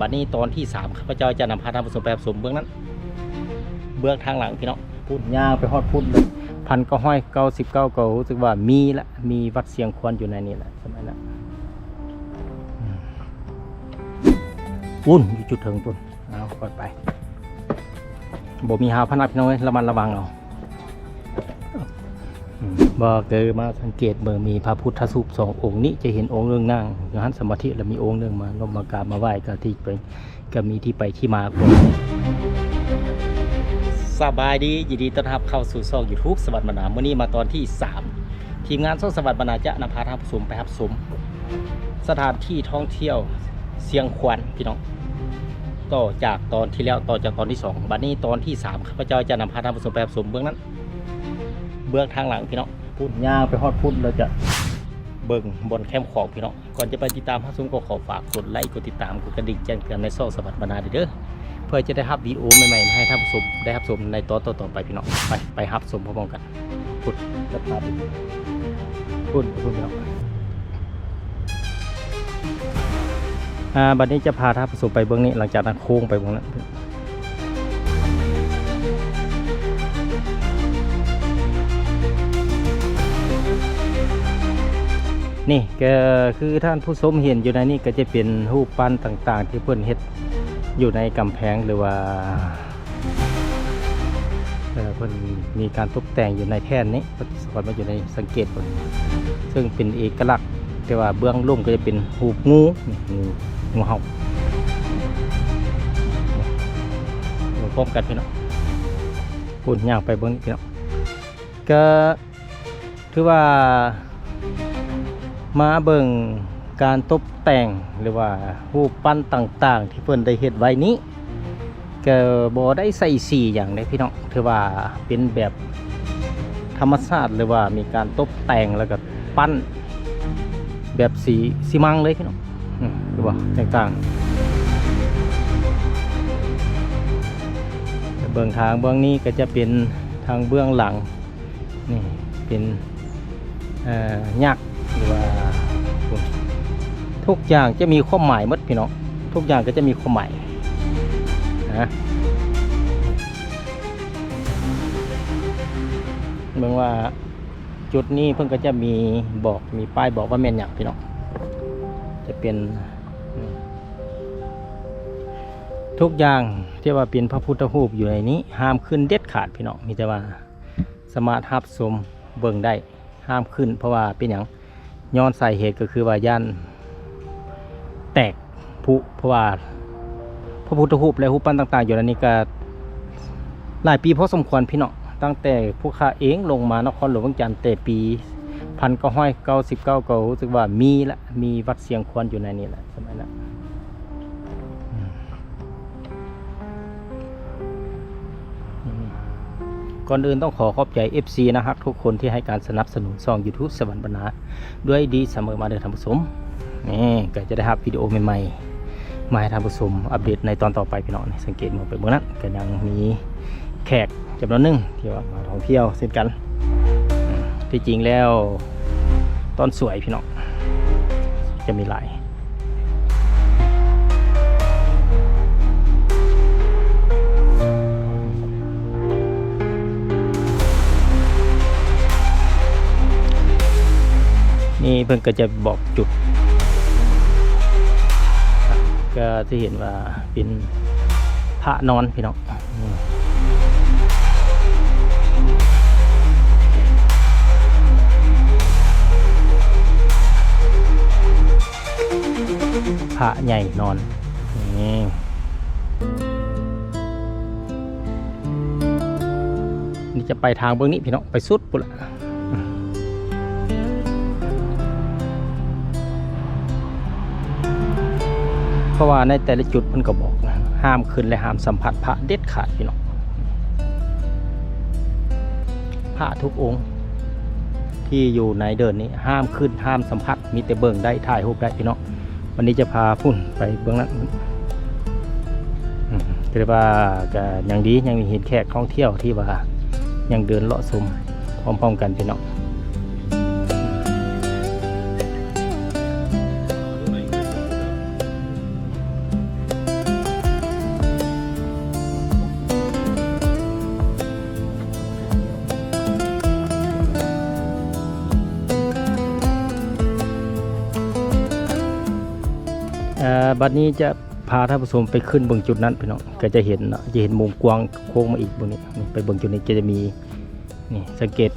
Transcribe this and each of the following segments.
บัดนี้ตอนที่สามข้าพเจ้าจะนำพาท่านผู้ชมไปรับชมเบื้องนั้น เบื้องทางหลังพี่น้องพูดยาวไปฮอดพูดเลยพันก็ห้อยเก้าสิบเก้าก็รู้สึกว่ามีละมีวัดเสียงควรอยู่ในนี้แหละสมัยนั้นอืมอุ่นอยู่จุดเถิงปุ่นเอาก่อนไปบ่มีหาพนักพี่น้องเอ้ยระมัดระวังเอา อืมบ่เกิดมาสังเกตเมื่อมีพระพุทธรูปสององค์นี้จะเห็นองค์หนึงนั่งอยู่หันสมาธิแล้วมีองค์หนึงมาลงมากราบมาไหว้ก็ที่ไปก็มีที่ไปที่มาของสบายดียินดีต้อนรับเข้าสู่ช่อง YouTube สวัสดิ์บรรณาเมื่อนี้มาตอนที่ 3 ทีมงานช่องสวัสดิ์บรรณาจะนำพาท่านผู้ชมไปรับชมสถานที่ท่องเที่ยวเสียงขวัญพี่น้องต่อจากตอนที่แล้วต่อจากตอนที่2บัดนี้ตอนที่3ข้าพเจ้าจะนำพาท่านผู้ชมไปรับชมเบื้องนั้น เบื้องทางหลังพี่น้องพูดยาวไปฮอดพุ่นเราจะเบิ่งบนแคมป์ของพี่น้องก่อนจะไปติดตามพระสมก็ขอฝากกดไลค์กดติดตามกดกระดิ่งแจ้งเตือนในช่องสวัสดิ์บรรณาเด้อเพื่อจะได้รับวิดีโอใหม่ๆมาให้ท่านผู้ชมได้รับชมในตอนต่อๆไปพี่น้องไปไปรับชมพร้อมๆกันพุดจะพาไปพุดพุดแล้วอ่าบัดนี้จะพาท่านผู้ชมไปเบื้องนี้หลังจากนั้นโค้งไปเบื้องนั้น นี่ก็คือท่านผู้ชมเห็นอยู่ในนี้ก็จะเป็นรูปปั้นต่างๆ ที่เพื่อนเฮ็ดอยู่ในกำแพงหรือว่าเอ่อเพิ่นมีการตกแต่งอยู่ในแท่นนี้เพิ่นสอนมาอยู่ในสังเกตเพิ่นซึ่งเป็นเอกลักษณ์ แต่ว่าเบื้องลุ่มก็จะเป็นหูงูงูงูเห่าดูพร้อมกันพี่น้องพูดย่างไปเบื้องนี้พี่น้องก็ถือว่า มาเบิ่งการตกแต่งหรือว่ารูปปั้นต่างๆ ที่เพิ่นได้เฮ็ดไว้นี้ก็บ่ได้ใส่สีอย่างใดพี่น้องถือว่าเป็นแบบธรรมชาติหรือว่ามีการตกแต่งแล้วก็ปั้น แบบสีสีมังเลยพี่น้องหรือว่าต่างๆเบื้องทางเบื้องนี้ก็จะเป็นทางเบื้องหลังนี่เป็นยักษ์หรือว่า ทุกอย่างจะมีความหมายมดพี่น้องทุกอย่างก็จะมีความหมายนะเมืองว่าจุดนี้เพิ่งก็จะมีบอกมีป้ายบอกว่าแม่นอย่างพี่น้องจะเป็นทุกอย่างที่ว่าเป็นพระพุทธรูปอยู่ในนี้ ห้ามขึ้นเด็ดขาดพี่น้องมีแต่ว่าสมารถทับสมเบิ่งได้ห้ามขึ้น เพราะว่าเป็นอย่างย้อนสาเหตุก็คือว่าย่าน แตกผุเพราะว่าพระพุทธรูปและรูปปั้นต่าง ๆ อยู่ในนี้ก็หลายปีพอสมควรพี่น้องตั้งแต่ผู้ข้าเองลงมานครหลวงวียงจันทร์แต่ปีพันเก้าร้อยเก้าสิบเก้าก็รู้สึกว่ามีละมีวัดเสียงควรอยู่ในนี้แหละสมัยนั้นก่อนอื่นต้องขอขอบใจ FC นะครับทุกคนที่ให้การสนับสนุนช่อง YouTube สวรรค์บรรณาด้วยดีเสมอมาเดินท่านผู้ชม นี่ก็จะได้รับวิดีโอใหม่ๆมาให้ท่านผู้ชมอัปเดตในตอนต่อไปพี่น้องสังเกตมองไปเบื้องนั้นก็ยังมีแขกจำนวนหนึ่งที่ว่ามาท่องเที่ยวเช่นกัน ที่จริงแล้วต้นสวยพี่น้องจะมีหลายนี่เพิ่งก็จะบอกจุด ก็ที่เห็นว่าเป็นพระนอนพี่น้องพระใหญ่นอนนี่นี่จะไปทางเบื้องนี้พี่น้องไปสุดปุ๊ละ เพราะว่าในแต่ละจุดมันก็บอกนะห้ามขึ้นและห้ามสัมผัสพระเด็ดขาดพี่น้องพระทุกองค์ ที่อยู่ในเดินนี้ห้ามขึ้นห้ามสัมผัสมีแต่เบิ่งได้ถ่ายรูปได้พี่น้องวันนี้จะพาพุ่นไปเบื้องนั้นอืมก็เรียกว่าก็ยังดียังมีเห็นแขกท่องเที่ยวที่ว่ายังเดินเลาะชมพร้อมๆกันพี่น้อง บัดนี้จะพาท่านผู้ชมไปขึ้นเบื้องจุดนั้นพี่น้องก็จะเห็นจะเห็นมุมกว้างโค้งมาอีกบนนี้ไปเบื้องจุดนี้ก็จะมีนี่สังเกต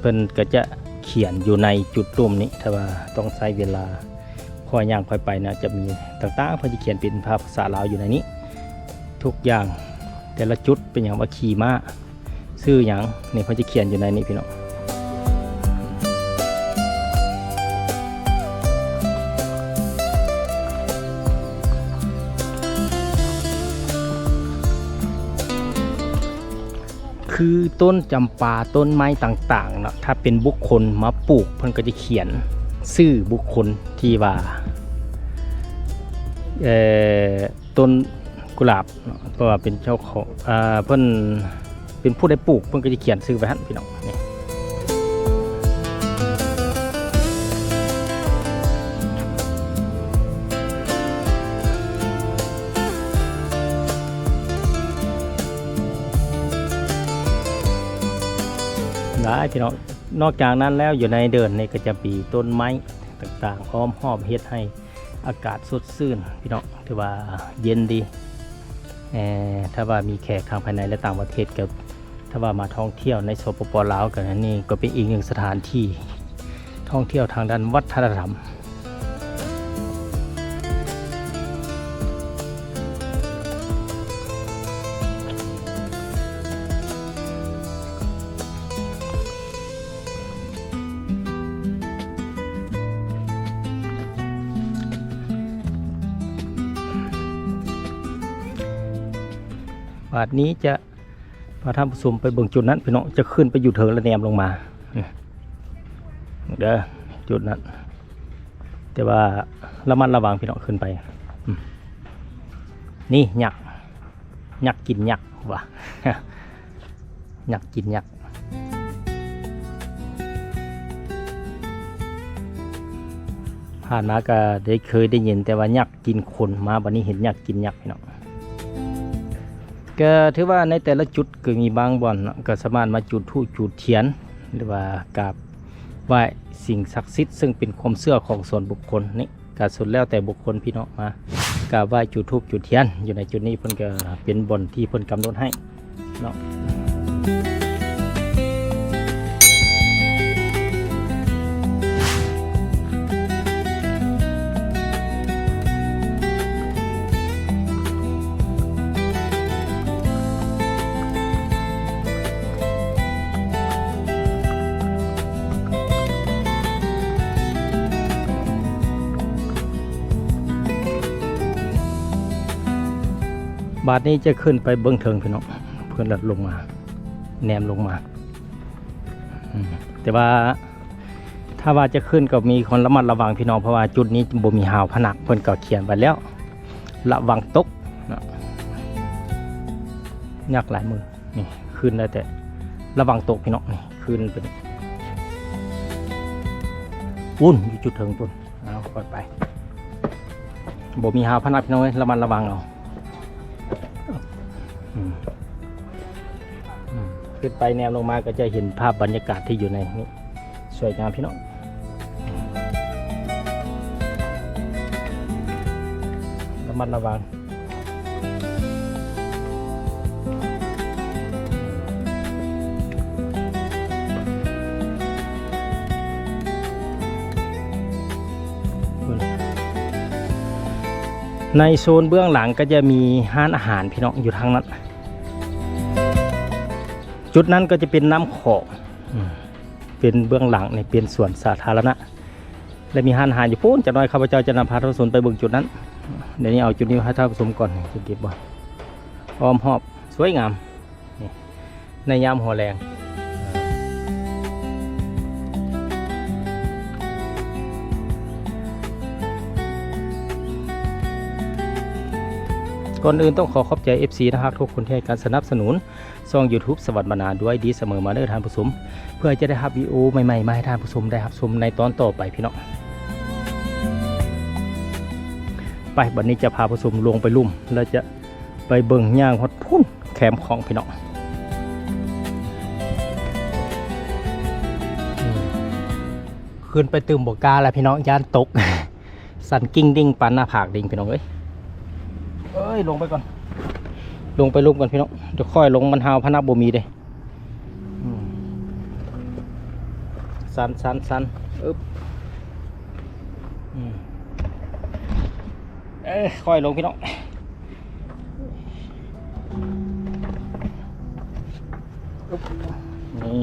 เพิ่นก็จะเขียนอยู่ในจุดร่วมนี้ถ้าว่าต้องใช้เวลาค่อยย่างค่อยไปนะจะมีต่างๆเพิ่นจะเขียนเป็นภาษาลาวอยู่ในนี้ ทุกอย่างแต่ละจุดเป็นอย่างว่าขี่ม้าซื้ออย่างนี่เพิ่นจะเขียนอยู่ในนี้พี่น้อง คือต้นจำปาต้นไม้ต่างๆเนาะถ้าเป็นบุคคลมาปลูกเพิ่นก็จะเขียนชื่อบุคคลที่ว่าเอ่อต้นกุหลาบเนาะเพราะว่าเป็นเจ้าของอ่าเพิ่นเป็นผู้ได้ปลูกเพิ่นก็จะเขียนชื่อไว้หั่นพี่น้องนี่ หลายพี่น้องนอกจากนั้นแล้วอยู่ในเดินนี่ก็จะปีต้นไม้ต่างๆอ้อมหอบเฮ็ดให้อากาศสดชื่นพี่น้องถือว่าเย็นดีเอ่อถ้าว่ามีแขกทางภายในและต่างประเทศกับถ้าว่ามาท่องเที่ยวในสปปลาวกันนี่ก็เป็นอีกหนึ่งสถานที่ท่องเที่ยวทางด้านวัฒนธรรม บาทนี้จะพาท่านผู้ชมไปเบิ่งจุดนั้นพี่น้องจะขึ้นไปอยู่เถิงและแนมลงมาเด้อจุดนั้น แต่ว่าระมัดระวังพี่น้องขึ้นไปนี่หยักหยักกินหยักว่ะหยักกินหยักผ่านมาก็ได้เคยได้ยินแต่ว่าหยักกินคนมาบันนี้เห็นหยักกินหยักพี่น้อง ก็ถือว่าในแต่ละจุดก็มีบางบ่อนก็สามารถมาจุดทูปจุดเทียน หรือว่ากราบไหว้สิ่งศักดิ์สิทธิ์ซึ่งเป็นความเชื่อของส่วนบุคคลนี่ก็สุดแล้วแต่บุคคลพี่น้องมากราบไหว้จุดทูปจุดเทียน อยู่ในจุดนี้เพิ่นก็เป็นบ่อนที่เพิ่นกำหนดให้เนาะ บาทนี้จะขึ้นไปเบื้องเทิงพี่น้องเพื่อนลัดลงมา แนมลงมาแต่ว่าถ้าว่าจะขึ้นก็มีคนระมัดระวังพี่น้องเพราะว่าจุดนี้บ่มีหาวผนักเพิ่อนก็เขียนไว้แล้ว ระวังตกเนาะยากหลายมือนี่ขึ้นได้แต่ระวังตกพี่น้องนี่ขึ้นไปนี่อุ่นอยู่จุดเทิงปุ่นเอาก่อนไปบ่มีหาวผนักพี่น้องเอ้ยระมัดระวังเอา ขึ้นไปแนวลงมาก็จะเห็นภาพบรรยากาศที่อยู่ในนี้สวยงามพี่น้องระมัดระวัง ในโซนเบื้องหลังก็จะมีห้านอาหารพี่น้องอยู่ทางนั้น จุดนั้นก็จะเป็นน้ำขอกเป็นเบื้องหลังเนี่ยเป็นส่วนสาธารณะ และมีห้านอาหารอยู่พูนจะน้อยข้าพเจ้าจะนำพาท่านผู้ชมไปเบิ่งจุดนั้นเดี๋ยวนี้เอาจุดนี้ให้ท่านผู้ชมก่อนจะเก็บบ่อ้อมหอบสวยงามในยามหัวแรง ก่อนอื่นต้องขอขอบใจ FC นะครับทุกคนที่ให้การสนับสนุนช่อง YouTube สวัสดิ์มานานด้วยดีเสมอมาเด้อท่านผู้ชมเพื่อจะได้รับวีดีโอใหม่ๆมาให้ท่านผู้ชมได้รับชมในตอนต่อไปพี่น้องไปบันนี้จะพาผู้ชมลงไปลุ่มแล้วจะไปเบิ่งย่างฮอดพุ่นแคมของพี่น้องขึ้นไปตื่มบกกาแล้วพี่น้องย่านตก สันกิ้งดิ้งปันหน้าผากดิ้งพี่น้องเอ้ย อ้ยลงไปก่อน ลงไปลุมก่อนพี่น้องเดี๋ยวค่อยลงมันหาวพนักบ่มีเด้อืมสันสันสันอึ๊บอืมเอ้ยค่อยลงพี่น้องอึ๊บนี่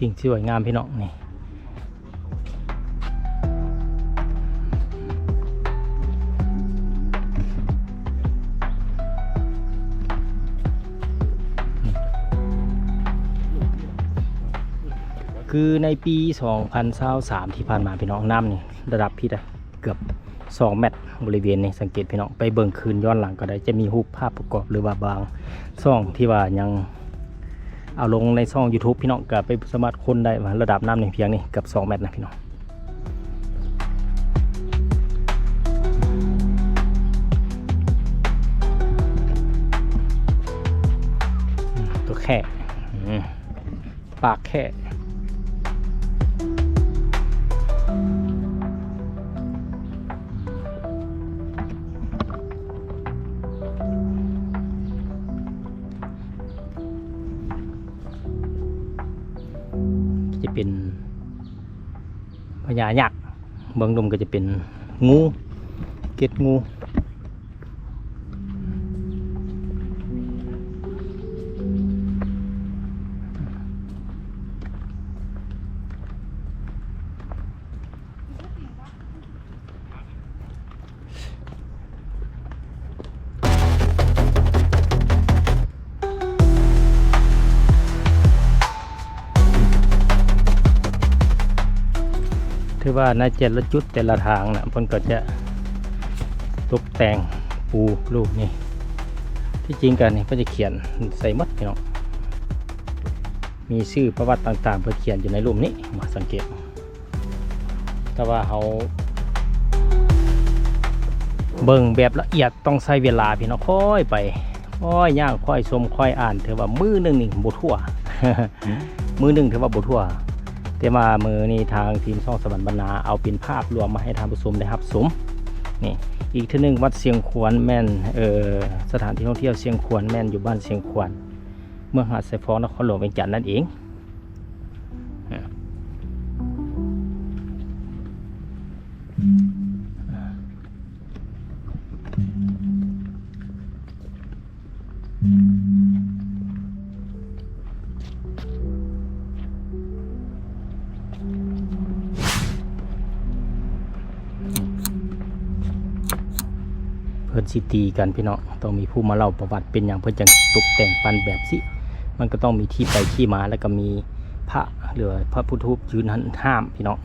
สิ่งสวยงามพี่น้องนี่คือในปี 2023ที่ผ่านมาพี่น้องน้ำนี่ระดับพี่ได้เกือบ 2 เมตรบริเวณนี้สังเกตพี่น้องไปเบิ่งคืนย้อนหลังก็ได้จะมีรูปภาพประกอบหรือว่าบางซ่องที่ว่ายัง เอาลงในช่อง YouTube พี่น้องกับไปสามารถค้นได้ว่าระดับน้ำนี่เพียงนี่เกือบ2 เมตรนะพี่น้องตัวแค่ปากแค่ ญายักษ์เบื้องดมก็จะเป็นงูเกล็ดงู ว่าในแต่ละจุดแต่ละทางนะเพิ่นก็จะตกแต่งปูลูกนี่ที่จริงกันนี่เพิ่นจะเขียนใส่หมดพี่น้องมีชื่อประวัติต่างๆเพิ่นเขียนอยู่ในรูปนี้มาสังเกตแต่ว่าเขาเบิ่งแบบละเอียดต้องใช้เวลาพี่น้องค่อยไปค่อยย่างค่อยชมค่อยอ่านถือว่ามือหนึงนี่บ่ทั่วมือหนึงถือว่าบ่ทั่ว แต่มามือนี่ทางทีมช่องสวรรค์บรรณาเอาเป็นภาพรวมมาให้ทางผู้ชมได้รับสมนี่อีกที่หนึ่งวัดเชียงขวนแม่นเออสถานที่ท่องเที่ยวเชียงขวนแม่นอยู่บ้านเชียงขวนเมืองหาดไซฟองนครหลวงเวียงจันทน์นั่นเอง สิตีกันพี่น้องต้องมีผู้มาเล่าประวัติเป็นอย่างเพื่อจังตกแต่งปันแบบสิมันก็ต้องมีที่ไปที่มาแล้วก็มีพระหรือพระพุทธรูปยืนหันห้ามพี่น้อง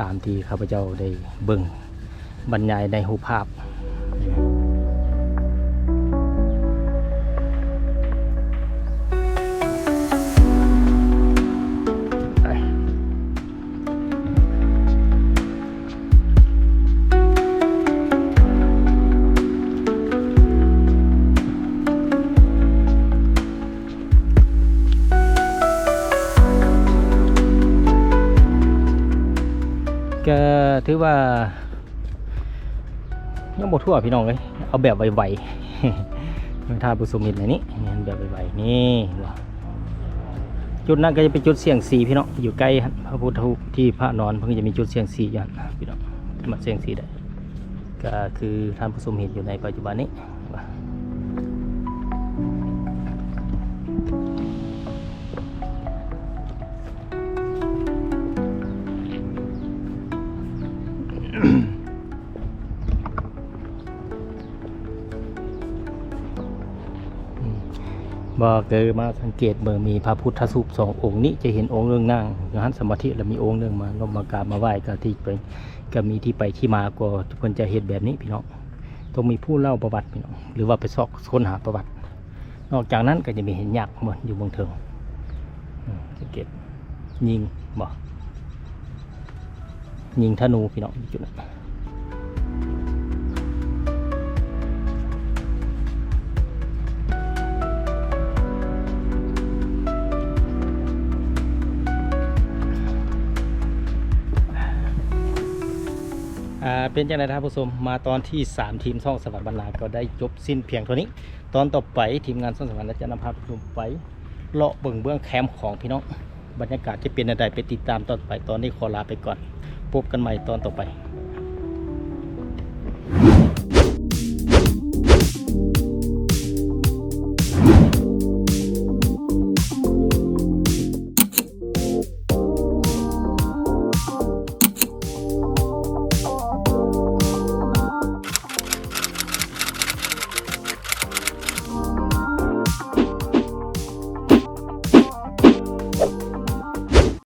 ตามที่ข้าพเจ้าได้เบิ่งบรรยายในหูภาพ ก็ถือว่ายังบ่ทั่วพี่น้องเลยเอาแบบไวๆถ้าผู้ชมเห็นอันนี้แบบไวๆนี่จุดนั้นก็จะเป็นจุดเสี่ยงสีพี่น้องอยู่ใกล้พระพุทธที่พระนอนเพิ่งจะมีจุดเสี่ยงสีอย่างพี่น้องมาเสี่ยงสีได้ก็คือท่านผู้ชมเห็นอยู่ในปัจจุบันนี้ บอกเกอมาสังเกตเมื่อมีพระพุทธรูปสององค์นี้จะเห็นองค์เรื่องนั่งอยู่หันสมาธิแล้วมีองค์หนึ่งมาก็มากราบมาไหว้ก็ที่ไปก็มีที่ไปที่มาก็ทุกคนจะเห็นแบบนี้พี่น้องต้องมีผู้เล่าประวัติพี่น้องหรือว่าไปซอกค้นหาประวัติ นอกจากนั้นก็จะมีเห็นยักษ์เหมือนอยู่เบางเทิงอืมสังเกตยิงบอกยิงธนูพี่น้องจุดนั้น เป็นจังไรท่านผู้ชมมาตอนที่ 3 ทีมช่องสวัสดิ์บรรณาก็ได้จบสิ้นเพียงเท่านี้ ตอนต่อไปทีมงานช่องสวรรค์จะนำพาผู้ชมไปเลาะเบื้องเบื้องแคมป์ของพี่น้องบรรยากาศจะเป็นอะไรไปติดตามตอนไปตอนนี้ขอลาไปก่อนพบกันใหม่ตอนต่อไป